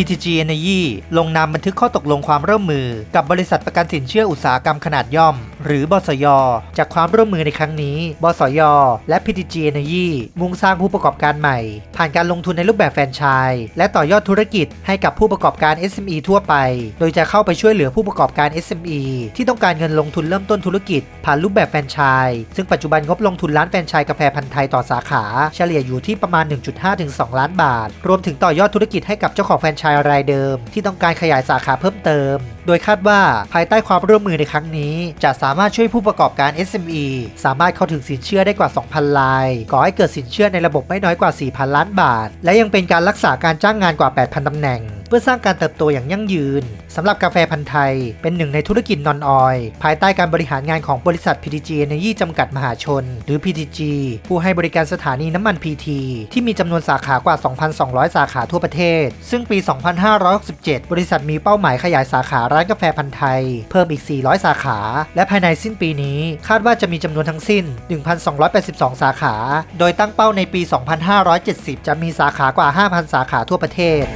PTG Energy ลงนามบันทึกข้อตกลงความร่วมมือ กับบริษัทประกันสินเชื่ออุตสาหกรรมขนาดย่อมหรือบสย จากความร่วมมือในครั้งนี้ บสย และ PTG Energy มุ่งสร้างผู้ประกอบการใหม่ ผ่านการลงทุนในรูปแบบแฟรนไชส์และต่อยอดธุรกิจให้กับผู้ประกอบการ SME ทั่วไป โดยจะเข้าไปช่วยเหลือผู้ประกอบการ SME ที่ต้องการเงินลงทุนเริ่มต้นธุรกิจ ผ่านรูปแบบแฟรนไชส์ซึ่งปัจจุบันงบลงทุนร้านแฟรนไชส์กาแฟพันธ์ไทยต่อสาขา เฉลี่ยอยู่ที่ประมาณ 1.5ถึง2ล้านบาท รวมถึงต่อยอดธุรกิจให้กับเจ้าของแฟรนไชส์รายเดิม ที่ต้องการขยายสาขาเพิ่มเติม โดยคาดว่าภายใต้ความร่วมมือในครั้งนี้จะสาามารถช่วยผู้ประกอบการ SME สามารถเข้าถึงสินเชื่อได้กว่า 2,000 ลาย ก่อให้เกิดสินเชื่อในระบบไม่น้อยกว่า 4,000 ล้านบาท และยังเป็นการรักษาการจ้างงานกว่า 8,000ตำแหน่ง เพื่อสร้างการเติบโตอย่างยั่งยืนสำหรับกาแฟพันธุ์ไทย เป็นหนึ่งในธุรกิจนอนออยภายใต้การบริหารงานของบริษัท PTG Energy จำกัดมหาชน หรือ PTG ผู้ให้บริการสถานีน้ำมัน PT ที่มีจำนวนสาขากว่า 2,200 สาขาทั่วประเทศ ซึ่งปี 2567 บริษัทมีเป้าหมายขยายสาขาร้านกาแฟพันธุ์ไทย เพิ่มอีก 400 สาขา และภายในสิ้นปีนี้ คาดว่าจะมีจำนวนทั้งสิ้น 1,282 สาขา โดยตั้งเป้าในปี 2570 จะมีสาขากว่า 5,000 สาขาทั่วประเทศ